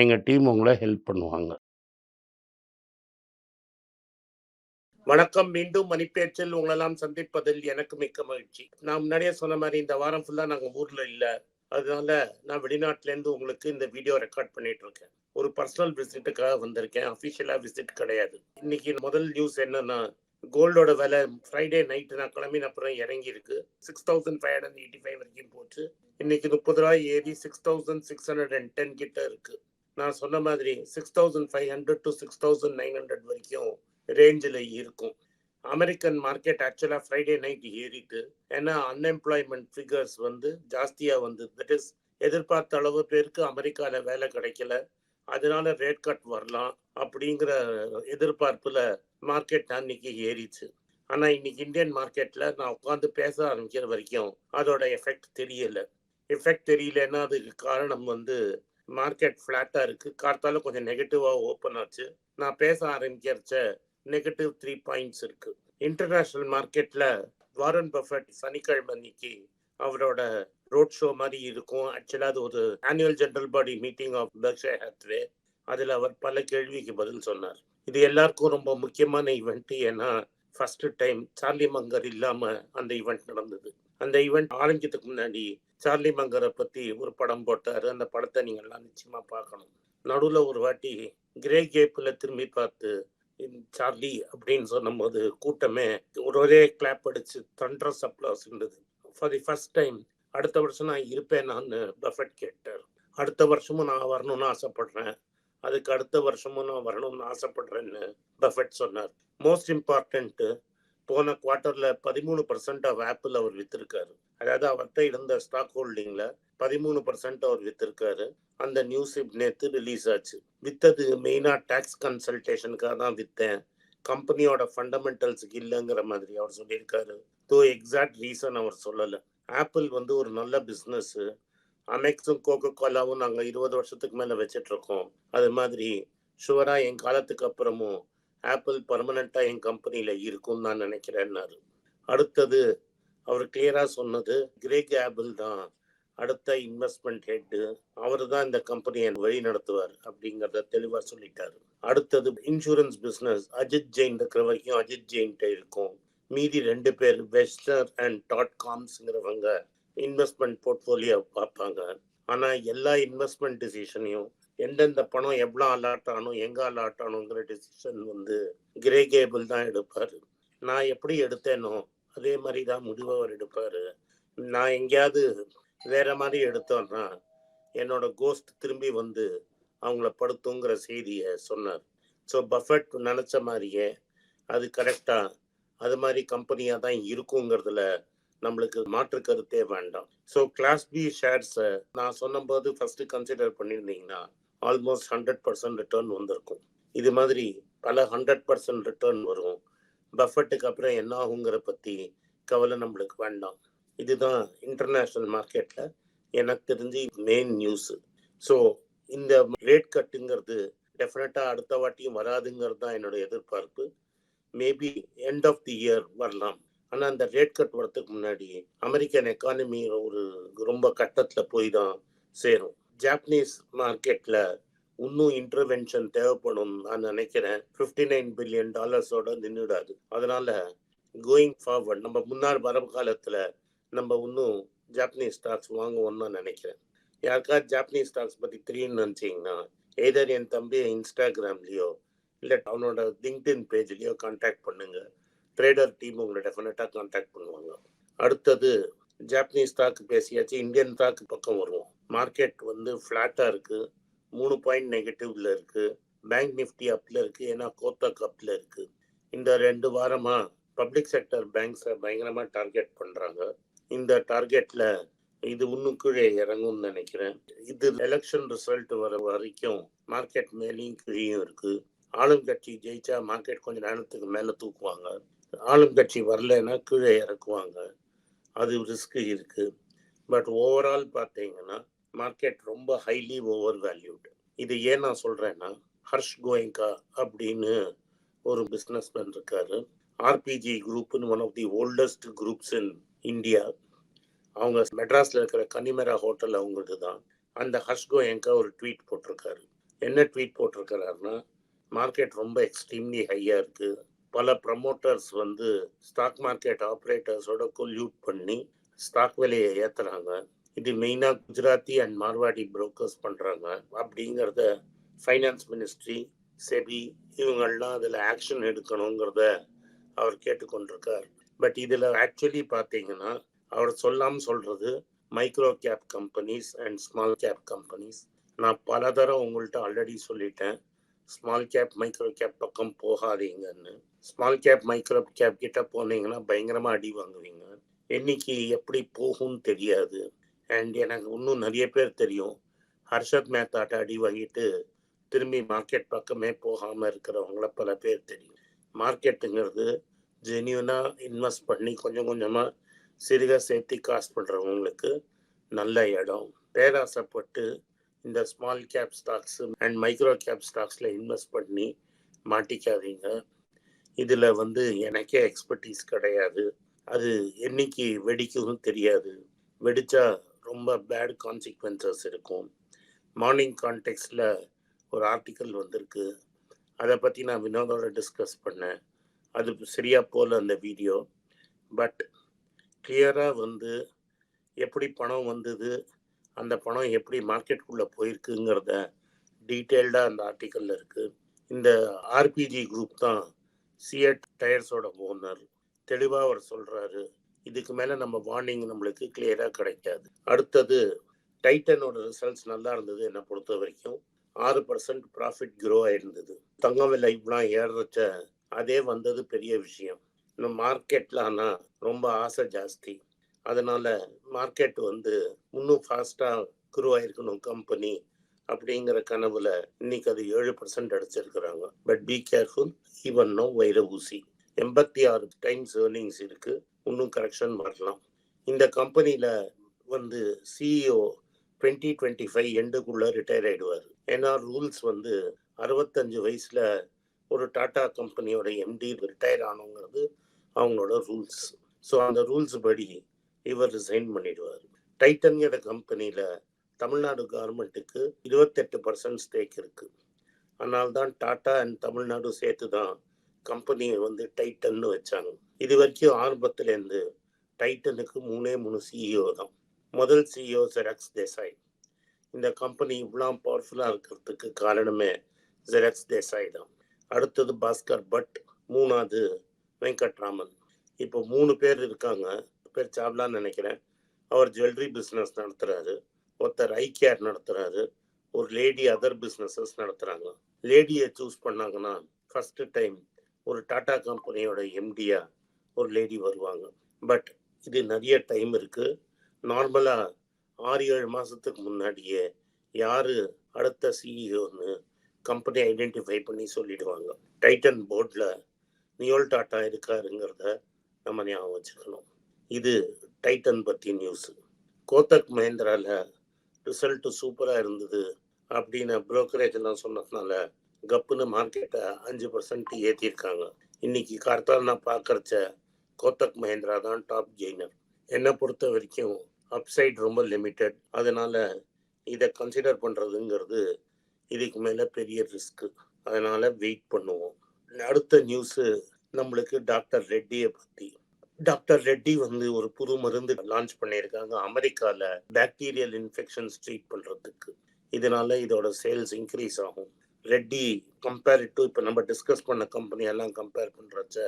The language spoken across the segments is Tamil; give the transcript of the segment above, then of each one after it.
எங்கள் டீம் உங்களை ஹெல்ப் பண்ணுவாங்க. வணக்கம். மீண்டும் மணிப்பேச்சில் உங்களெல்லாம் சந்திப்பதில் எனக்கு மிக்க மகிழ்ச்சி. நான் முன்னாடியே சொன்ன மாதிரி இந்த வாரம் ஃபுல்லாக நாங்கள் ஊரில் இல்லை அதனால நான் வெளிநாட்டிலேருந்து உங்களுக்கு இந்த வீடியோ ரெக்கார்ட் பண்ணிட்டு இருக்கேன். ஒரு பர்சனல் விசிட்டுக்காக வந்திருக்கேன். அஃபிஷியலாக விசிட் கிடையாது. இன்னைக்கு முதல் நியூஸ் என்னன்னா, கோல்டோட விலை ஃப்ரைடே நைட்டு நான் கிளம்பின அப்புறம் இறங்கியிருக்கு. 6585 வரைக்கும் போச்சு. இன்னைக்கு முப்பது ரூபாய் ஏறி 6610 கிட்ட இருக்குது நான் சொன்ன மாதிரி 6500 டூ 6900 வரைக்கும் ரேஞ்சில் இருக்கும். அமெரிக்கன் மார்க்கெட் ஆக்சுவலாக ஃப்ரைடே நைட் ஏறிட்டு. ஏன்னா அன்எம்ப்ளாய்மெண்ட் ஃபிகர்ஸ் வந்து ஜாஸ்தியாக வந்து தட் இஸ் எதிர்பார்த்த அளவு பேருக்கு அமெரிக்காவில் வேலை கிடைக்கல. அதனால ரேட் கட் வரலாம் அப்படிங்கிற எதிர்பார்ப்பில் மார்க்கெட் அன்னைக்கு ஏறிச்சு. ஆனால் இன்னைக்கு இந்தியன் மார்க்கெட்டில் நான் உட்காந்து பேச ஆரம்பிக்கிற வரைக்கும் அதோட எஃபெக்ட் தெரியலை எஃபெக்ட் தெரியலன்னா அதுக்கு காரணம் வந்து மார்க்கெட் ஃப்ளாட்டாக இருக்குது கார்த்தால கொஞ்சம் நெகட்டிவாக ஓப்பன் ஆச்சு. நான் பேச ஆரம்பிக்கிறச்ச நெகட்டிவ் த்ரீ பாயிண்ட்ஸ் இருக்குது இன்டர்நேஷ்னல் மார்க்கெட்டில் வாரன் பஃபட் சனிக்கிழமை அன்னைக்கு அவரோட ரோட் ஷோ மாதிரி இருக்கும். ஆக்சுவலாக அது ஒரு annual general body meeting of Berkshire Hathaway அதில் அவர் பல கேள்விக்கு பதில் சொன்னார். இது எல்லாருக்கும் ரொம்ப முக்கியமான ஈவெண்ட் ஏன்னா ஃபர்ஸ்ட் டைம் சார்லி மங்கர் இல்லாமல் அந்த ஈவெண்ட் நடந்தது. அந்த ஈவெண்ட் ஆரம்பிக்கிறதுக்கு முன்னாடி சார்லி மங்கரை பத்தி ஒரு படம் போட்டாரு. அந்த படத்தை நீங்க எல்லாம் நிச்சயமா பார்க்கணும். நடுவுல ஒரு வாட்டி கிரே கேப்ல திரும்பி பார்த்து சார்லி அப்படின்னு சொன்னபோது கூட்டமே ஒரு ஒரே கிளாப் அடிச்சு தண்டர் சப்ளாஸ் இருந்தது. ஃபார் தி ஃபர்ஸ்ட் டைம் அடுத்த வருஷம் நான் இருப்பேன் நான் பஃபெட் கேட்டார். அடுத்த வருஷமும் நான் வரணும்னு ஆசைப்படுறேன். அதுக்கு அடுத்த வருஷமும் நான் வரணும்னு ஆசைப்படுறேன்னு பஃபெட் சொன்னார். மோஸ்ட் இம்பார்ட்டன்ட்டு போன குவார்ட்டர்ல 13% ஆஃப் ஆப்பிள் அவர் வித்திருக்காரு. அதாவது அவர்கிட்ட இருந்த ஸ்டாக் ஹோல்டிங்ல 13% அவர் வித்திருக்காரு. அந்த நியூஸ் நேத்து ரிலீஸ் ஆச்சு. வித்தது மெயினா டாக்ஸ் கன்சல்டேஷனுக்காக தான் வித்தேன். கம்பெனியோட ஃபண்டமெண்டல்ஸுக்கு இல்லைங்கிற மாதிரி அவர் சொல்லியிருக்காரு. தோ எக்ஸாக்ட் ரீசன் அவர் சொல்லலை ஆப்பிள் வந்து ஒரு நல்ல பிசினஸ். அமெக்ஸும் கோகோ கோலாவும் நாங்கள் இருபது வருஷத்துக்கு மேலே வச்சிட்ருக்கோம் அது மாதிரி சுவராக என் காலத்துக்கு அப்புறமும் ஆப்பிள் பர்மனெண்ட்டாக என் கம்பெனியில் இருக்கும்னு நான் நினைக்கிறேன்னாரு. அடுத்தது அவர் கிளியரா சொன்னது கிரேக் ஆப்பிள் தான் அடுத்த இன்வெஸ்ட்மெண்ட் ஹெட்டு அவர் தான் இந்த கம்பெனியை வழி நடத்துவார் அப்படிங்கிறத தெளிவா சொல்லிட்டாரு. அடுத்தது இன்சூரன்ஸ் பிசினஸ் அஜித் ஜெயின் இருக்கிற வரைக்கும் அஜித் ஜெயின்ட்ட இருக்கும். மீதி ரெண்டு பேர் வெஸ்டர் அண்ட் டாட் காம்ஸ்ங்கிறவங்க இன்வெஸ்ட்மெண்ட் போர்ட்ஃபோலியோ பார்ப்பாங்க. ஆனால் எல்லா இன்வெஸ்ட்மெண்ட் டிசிஷனையும் எந்தெந்த பணம் எவ்வளோ அலாட் ஆகணும், எங்கே அலாட் ஆகணுங்கிற டிசிஷன் வந்து கிரே கேபிள் தான் எடுப்பார் நான் எப்படி எடுத்தேனோ அதே மாதிரி தான் முடிவு அவர் எடுப்பார் நான் எங்கேயாவது வேற மாதிரி எடுத்தோன்னா என்னோட கோஸ்ட் திரும்பி வந்து அவங்கள படுத்துங்கிற செய்தியை சொன்னார். ஸோ பஃபெட் நினச்ச மாதிரியே அது கரெக்டாக அது மாதிரி கம்பெனியாக தான் இருக்குங்கிறதுல நம்மளுக்கு மாற்று கருத்தே வேண்டாம். ஸோ கிளாஸ் பி ஷேர்ஸை நான் சொன்னபோது ஃபர்ஸ்ட் கன்சிடர் பண்ணியிருந்தீங்கன்னா ஆல்மோஸ்ட் 100% ரிட்டர்ன் வந்திருக்கும். இது மாதிரி பல 100% ரிட்டர்ன் வரும். பஃபெட்டுக்கு அப்புறம் என்ன ஆகுங்கிற பற்றி கவலை நம்மளுக்கு வேண்டாம். இதுதான் இன்டர்நேஷ்னல் மார்க்கெட்டில் எனக்கு தெரிஞ்சு மெயின் நியூஸு ஸோ இந்த ரேட் கட்டுங்கிறது டெஃபினட்டாக அடுத்த வாட்டியும் வராதுங்கிறது தான் என்னோட எதிர்பார்ப்பு. Maybe end of the year வரலாம். ஆனால் அந்த ரேட் கட் வரதுக்கு முன்னாடி அமெரிக்கன் எக்கானமி ஒரு ரொம்ப கட்டத்தில் போய் தான் சேரும். ஜாப்பனீஸ் மார்க்கெட்டில் இன்னும் இன்டர்வென்ஷன் தேவைப்படும் நான் நினைக்கிறேன். 59 பில்லியன் டாலர்ஸோட நின்றுடாது அதனால கோயிங் ஃபார்வர்ட் நம்ம முன்னாள் வரவு காலத்தில் நம்ம இன்னும் ஜாப்பனீஸ் ஸ்டாக்ஸ் வாங்குவோம்னு நான் நினைக்கிறேன். யாருக்காவது ஜாப்பனீஸ் ஸ்டாக்ஸ் பற்றி தெரியும்னு நினச்சிங்கன்னா எய்தர் என் தம்பியை இன்ஸ்டாகிராம்லேயோ இல்லை அவனோட லிங்க்டின் பேஜ்லேயோ கான்டாக்ட் பண்ணுங்க. ட்ரேடர் டீம் உங்களை டெஃபினட்டாக கான்டாக்ட் பண்ணுவாங்க. அடுத்தது ஜாப்பனீஸ் ஸ்டாக் பேசியாச்சு. இந்தியன் ஸ்டாக் பக்கம் வருவோம். மார்க்கெட் வந்து ஃப்ளாட்டாக இருக்குது மூணு பாயிண்ட் நெகட்டிவ்ல இருக்குது பேங்க் நிஃப்டி அப்ல இருக்குது ஏன்னா கோத்தக் அப்ல இருக்குது இந்த ரெண்டு வாரமாக பப்ளிக் செக்டர் பேங்க்ஸை பயங்கரமாக டார்கெட் பண்ணுறாங்க இந்த டார்கெட்டில் இது இன்னும் கீழே இறங்கும்னு நினைக்கிறேன். இது எலெக்ஷன் ரிசல்ட் வர வரைக்கும் மார்க்கெட் மேலேயும் கீழேயும் இருக்குது ஆளும் கட்சி ஜெயிச்சா மார்க்கெட் கொஞ்சம் நேரத்துக்கு மேலே தூக்குவாங்க. ஆளும் கட்சி வரலைன்னா கீழே இறக்குவாங்க. அது ரிஸ்க் இருக்குது பட் ஓவரால் பார்த்தீங்கன்னா மார்க்கெட் ரொம்ப ஹைலி ஓவர் வேல்யூடு இது ஏன் நான் சொல்றேன்னா ஹர்ஷ் கோயங்கா அப்படின்னு ஒரு பிஸ்னஸ்மேன் இருக்காரு. RPG குரூப்னு one of the oldest groups in India அவங்க மெட்ராஸில் இருக்கிற கனிமரா ஹோட்டல் அவங்களுக்கு தான். அந்த ஹர்ஷ் கோயங்கா ஒரு ட்வீட் போட்டிருக்காரு. என்ன ட்வீட் போட்டிருக்கிறாருன்னா மார்க்கெட் ரொம்ப எக்ஸ்ட்ரீம்லி ஹையாக இருக்குது பல ப்ரமோட்டர்ஸ் வந்து ஸ்டாக் மார்க்கெட் ஆப்ரேட்டர்ஸோட கொல்யூட் பண்ணி ஸ்டாக் விலையை ஏற்றுறாங்க இது மெயினாக குஜராத்தி அண்ட் மார்வாடி புரோக்கர்ஸ் பண்ணுறாங்க அப்படிங்கிறத ஃபைனான்ஸ் மினிஸ்ட்ரி செபி இவங்கள்லாம் அதில் ஆக்ஷன் எடுக்கணுங்கிறத அவர் கேட்டுக்கொண்டிருக்கார். பட் இதில் ஆக்சுவலி பார்த்தீங்கன்னா அவர் சொல்லாமல் சொல்கிறது micro cap companies and small cap companies நான் பல தடவை உங்கள்கிட்ட ஆல்ரெடி சொல்லிட்டேன். ஸ்மால் கேப் மைக்ரோ கேப் பக்கம் போகாதீங்கன்னு. ஸ்மால் கேப் மைக்ரோ கேப் கிட்ட போனீங்கன்னா பயங்கரமாக அடி வாங்குவீங்க. என்னைக்கு எப்படி போகும்னு தெரியாது. அண்ட் எனக்கு இன்னும் நிறைய பேர் தெரியும். ஹர்ஷத் மேத்தாட்ட அடி வாங்கிட்டு திரும்பி மார்க்கெட் பக்கமே போகாமல் இருக்கிறவங்கள பல பேர் தெரியும். மார்க்கெட்டுங்கிறது ஜென்யூனாக இன்வெஸ்ட் பண்ணி கொஞ்சம் கொஞ்சமாக சிறுக சேர்த்து காசு பண்ணுறவங்களுக்கு நல்ல இடம். பேராசைப்பட்டு இந்த small cap stocks and micro cap ஸ்டாக்ஸில் invest பண்ணி மாட்டிக்காதீங்க. இதில் வந்து எனக்கே எக்ஸ்பர்டீஸ் கிடையாது. அது என்னைக்கு வெடிக்கும் தெரியாது. வெடிச்சா ரொம்ப பேட் கான்சிக்வன்சஸ் இருக்கும். மார்னிங் கான்டெக்ட்ஸில் ஒரு ஆர்டிக்கல் வந்திருக்கு. அதை பற்றி நான் வினோதோட டிஸ்கஸ் பண்ணேன். அது சரியாக போல அந்த வீடியோ பட் கிளியராக வந்து எப்படி பணம் வந்தது அந்த பணம் எப்படி மார்க்கெட்டுக்குள்ளே போயிருக்குங்கிறத டீட்டெயில்டாக அந்த ஆர்டிக்கலில் இருக்குது இந்த ஆர்பிஜி குரூப் தான் சிஎட் டயர்ஸோட ஓனர் தெளிவாக அவர் சொல்கிறாரு இதுக்கு மேலே நம்ம வார்னிங் நம்மளுக்கு கிளியராக கிடைக்காது. அடுத்தது டைட்டனோட ரிசல்ட்ஸ் நல்லா இருந்தது என்னை பொறுத்த வரைக்கும் ஆறு பர்சன்ட் ப்ராஃபிட் க்ரோ ஆயிருந்தது. தங்கம் விலை இப்பெல்லாம் ஏறச்ச அதே வந்தது பெரிய விஷயம். இன்னும் மார்க்கெட்ல ஆனால் ரொம்ப ஆசை ஜாஸ்தி. அதனால மார்க்கெட் வந்து இன்னும் ஃபாஸ்ட்டாக க்ரோ ஆயிருக்கணும் கம்பெனி அப்படிங்கிற கனவுல இன்னைக்கு அது ஏழு percent அடிச்சிருக்கிறாங்க. But be careful even no வைர ஊசி. எண்பத்தி ஆறு டைம்ஸ் ஏர்னிங்ஸ் இருக்குது இன்னும் கரெக்ஷன் பண்ணலாம் இந்த கம்பெனியில் வந்து சிஇஓ டுவெண்ட்டி டுவெண்ட்டி ஃபைவ் எண்டுக்குள்ளே ரிட்டையர் ஆகிடுவார் ஏன்னா ரூல்ஸ் வந்து அறுபத்தஞ்சு வயசில் ஒரு டாடா கம்பெனியோட எம்டி ரிட்டையர் ஆனோங்கிறது அவங்களோட ரூல்ஸ் ஸோ அந்த ரூல்ஸ் படி இவர் ரிசைன் பண்ணிடுவார். டைட்டன்கிற கம்பெனியில் தமிழ்நாடு கவர்மெண்ட்டுக்கு இருபத்தெட்டு பர்சன்ட் ஸ்டேக் இருக்குது அதனால தான் டாடா அண்ட் தமிழ்நாடு சேர்த்து தான் கம்பெனியை வந்து டைட்டன்னு வச்சாங்க. இது வரைக்கும் ஆரம்பத்துலேருந்து டைட்டனுக்கு மூணே மூணு சிஇஓ தான். முதல் சிஇஓ ஜெராக்ஸ் தேசாய் இந்த கம்பெனி இவ்வளோ பவர்ஃபுல்லாக இருக்கிறதுக்கு காரணமே ஜெராக்ஸ் தேசாய் தான். அடுத்தது பாஸ்கர் பட் மூணாவது வெங்கட்ராமன் இப்போ மூணு பேர் இருக்காங்க. பேர் சாப்லான்னு நினைக்கிறேன். அவர் ஜுவல்லரி பிஸ்னஸ் நடத்துகிறாரு ஒருத்தர் ஐ கேர் நடத்துகிறாரு ஒரு லேடி அதர் பிஸ்னஸஸ் நடத்துகிறாங்க லேடியை சூஸ் பண்ணாங்கன்னா ஃபஸ்ட்டு டைம் ஒரு டாடா கம்பெனியோட எம்டியா ஒரு லேடி வருவாங்க. பட் இது நிறைய டைம் இருக்குது நார்மலாக ஆறு ஏழு மாதத்துக்கு முன்னாடியே யார் அடுத்த சிஇஓன்னு கம்பெனி ஐடென்டிஃபை பண்ணி சொல்லிடுவாங்க. டைட்டன் போர்டில் நியோல் டாட்டா இருக்காருங்கிறத நம்ம ஞாபகம் வச்சுக்கணும். இது டைட்டன் பற்றி நியூஸ் கோத்தக் மஹேந்திராவில் ரிசல்ட் சூப்பராக இருந்தது அப்படின்னு புரோக்கரேஜ் எல்லாம் சொன்னதுனால கப்புன்னு மார்க்கெட்டை அஞ்சு பர்சன்ட் ஏற்றிருக்காங்க இன்னைக்கு கார்த்தால் நான் பார்க்கறச்ச கோத்தக் மஹேந்திரா தான் டாப் கெய்னர் என்னை பொறுத்த வரைக்கும் அப்சைட் ரொம்ப லிமிட்டட் அதனால் இதை கன்சிடர் பண்ணுறதுங்கிறது இதுக்கு மேலே பெரிய ரிஸ்க்கு அதனால் வெயிட் பண்ணுவோம். அடுத்த நியூஸு நம்மளுக்கு டாக்டர் ரெட்டியை பற்றி டாக்டர் ரெட்டி வந்து ஒரு புது மருந்து லான்ச் பண்ணியிருக்காங்க. அமெரிக்காவில் பாக்டீரியல் இன்ஃபெக்ஷன்ஸ் ட்ரீட் பண்ணுறதுக்கு இதனால இதோட சேல்ஸ் இன்க்ரீஸ் ஆகும். ரெட்டி கம்பேர் டு இப்போ நம்ம டிஸ்கஸ் பண்ண கம்பெனி எல்லாம் கம்பேர் பண்ணுறச்ச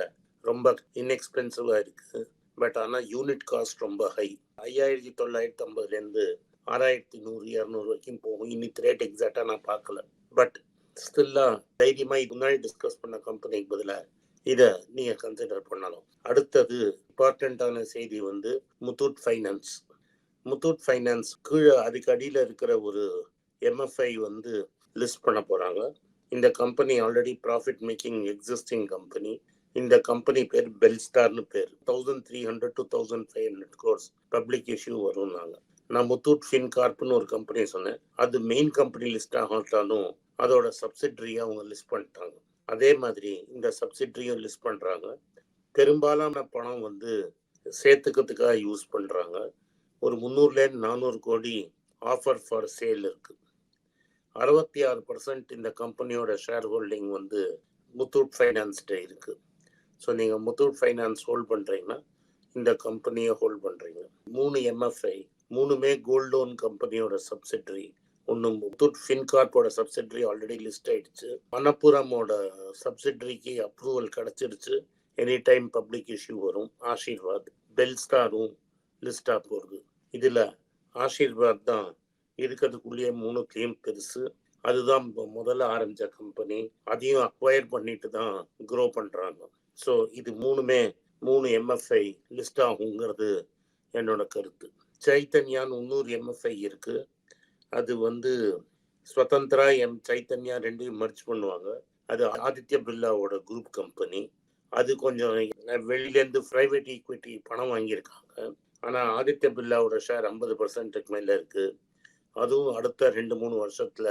ரொம்ப இன்எக்ஸ்பென்சிவாக இருக்குது பட் ஆனால் யூனிட் காஸ்ட் ரொம்ப ஹை ஐயாயிரத்தி தொள்ளாயிரத்தி ஐம்பதுலேருந்து ஆறாயிரத்தி நூறு இரநூறு வரைக்கும் போகும். இன்னைக்கு ரேட் எக்ஸாக்டாக நான் பார்க்கல. பட் ஸ்டில்லாக தைரியமாக இது முன்னாடி டிஸ்கஸ் பண்ண கம்பெனிக்கு பதிலாக இதை நீங்கள் கன்சிடர் பண்ணலாம் அடுத்தது இம்பார்ட்டண்ட்டான செய்தி வந்து முத்தூட் ஃபைனான்ஸ் முத்தூட் ஃபைனான்ஸ் கீழே அதுக்கு அடியில் இருக்கிற ஒரு எம்எஃப்ஐ வந்து லிஸ்ட் பண்ண போகிறாங்க இந்த company already profit making existing company இந்த கம்பெனி பேர் பெல்ஸ்டார்னு பேர். Thousand three hundred two thousand five hundred crores public issue வரும்னாங்க. நான் முத்தூட் ஃபின்கார்ப்னு ஒரு கம்பெனி சொன்னேன். அது மெயின் கம்பெனி லிஸ்ட் ஆகட்டாலும் அதோட சப்சிட்ரியை அவங்க லிஸ்ட் பண்ணிட்டாங்க. அதே மாதிரி இந்த சப்சிட்ரியும் லிஸ்ட் பண்ணுறாங்க பெரும்பாலான பணம் வந்து சேர்த்துக்கிறதுக்காக யூஸ் பண்ணுறாங்க ஒரு முந்நூறுலேருந்து நானூறு கோடி ஆஃபர் ஃபார் சேல் இருக்குது அறுபத்தி ஆறு பர்சன்ட் இந்த கம்பெனியோட ஷேர் ஹோல்டிங் வந்து முத்தூட் ஃபைனான்ஸ்கிட்ட இருக்கு. ஸோ நீங்கள் முத்தூட் ஃபைனான்ஸ் ஹோல்ட் பண்ணுறீங்கன்னா இந்த கம்பெனியை ஹோல்ட் பண்ணுறீங்க மூணு எம்எஃப்ஐ மூணுமே கோல்ட் லோன் கம்பெனியோட சப்சிட்ரி ஒன்று முத்தூட் ஃபின்கார்ப்போட சப்சிட்ரி ஆல்ரெடி லிஸ்ட் ஆயிடுச்சு. மணப்புரமோட சப்சிட்ரிக்கு அப்ரூவல் கிடச்சிருச்சு. எனி டைம் பப்ளிக் இஷ்யூ வரும் ஆஷீர்வாத் பெல்ஸ்டாரும் லிஸ்டாக போகிறது இதில் ஆஷீர்வாத் தான் இருக்கிறதுக்குள்ளேயே மூணு கேம் பெருசு. அதுதான் இப்போ முதல்ல ஆரம்பிச்ச கம்பெனி அதையும் அக்வயர் பண்ணிட்டு தான் க்ரோ பண்ணுறாங்க ஸோ இது மூணுமே மூணு எம்எஃப்ஐ லிஸ்ட் ஆகுங்கிறது என்னோட கருத்து. சைத்தன்யான்னு இன்னொரு எம்எஃப்ஐ இருக்கு. அது வந்து ஸ்வதந்திரா எம் சைத்தன்யா ரெண்டையும் மர்ச் பண்ணுவாங்க. அது ஆதித்ய பிர்லாவோட குரூப் கம்பெனி அது கொஞ்சம் வெளியிலேருந்து ப்ரைவேட் ஈக்விட்டி பணம் வாங்கியிருக்காங்க. ஆனால் ஆதித்ய பிர்லாவோட ஷேர் ஐம்பது பர்சன்ட்டுக்கு மேலே இருக்குது அதுவும் அடுத்த ரெண்டு மூணு வருஷத்துல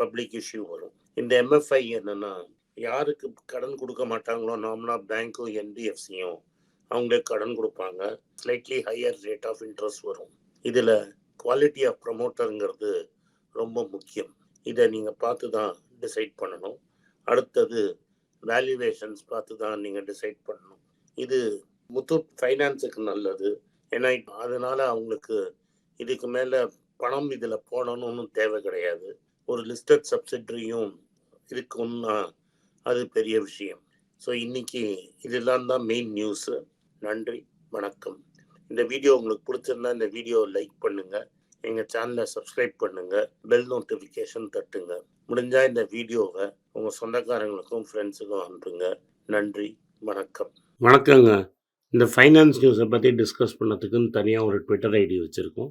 பப்ளிக் இஷ்யூ வரும். இந்த எம்எஃப்ஐ என்னன்னா யாருக்கு கடன் கொடுக்க மாட்டாங்களோ நார்மலா பேங்க்கும் என்பிஎஃப்சியும் அவங்களுக்கு கடன் கொடுப்பாங்க. Slightly higher rate of interest வரும். இதுல குவாலிட்டி ஆஃப் ப்ரமோட்டருங்கிறது ரொம்ப முக்கியம். இதை நீங்க பார்த்து தான் டிசைட் பண்ணணும். அடுத்தது வேல்யூவேஷன்ஸ் பார்த்து தான் நீங்க டிசைட் பண்ணணும். இது முத்தூட் ஃபைனான்ஸுக்கு நல்லது. ஏன்னா அதனால அவங்களுக்கு இதுக்கு மேலே பணம் இதில் போடணும்னு தேவை கிடையாது. ஒரு லிஸ்டட் சப்சிடரியும் இருக்குன்னா அது பெரிய விஷயம். ஸோ இன்னைக்கு இதெல்லாம் தான் மெயின் நியூஸு நன்றி வணக்கம். இந்த வீடியோ உங்களுக்கு பிடிச்சிருந்தா இந்த வீடியோ லைக் பண்ணுங்கள் எங்கள் சேனலை சப்ஸ்கிரைப் பண்ணுங்கள் பெல் நோட்டிஃபிகேஷன் தட்டுங்க. முடிஞ்சால் இந்த வீடியோவை உங்கள் சொந்தக்காரங்களுக்கும் ஃப்ரெண்ட்ஸுக்கும் அனுப்புங்க. நன்றி வணக்கம். வணக்கங்க. இந்த ஃபைனான்ஸ் நியூஸை பற்றி டிஸ்கஸ் பண்ணதுக்குன்னு தனியாக ஒரு ட்விட்டர் ஐடி வச்சுருக்கோம்.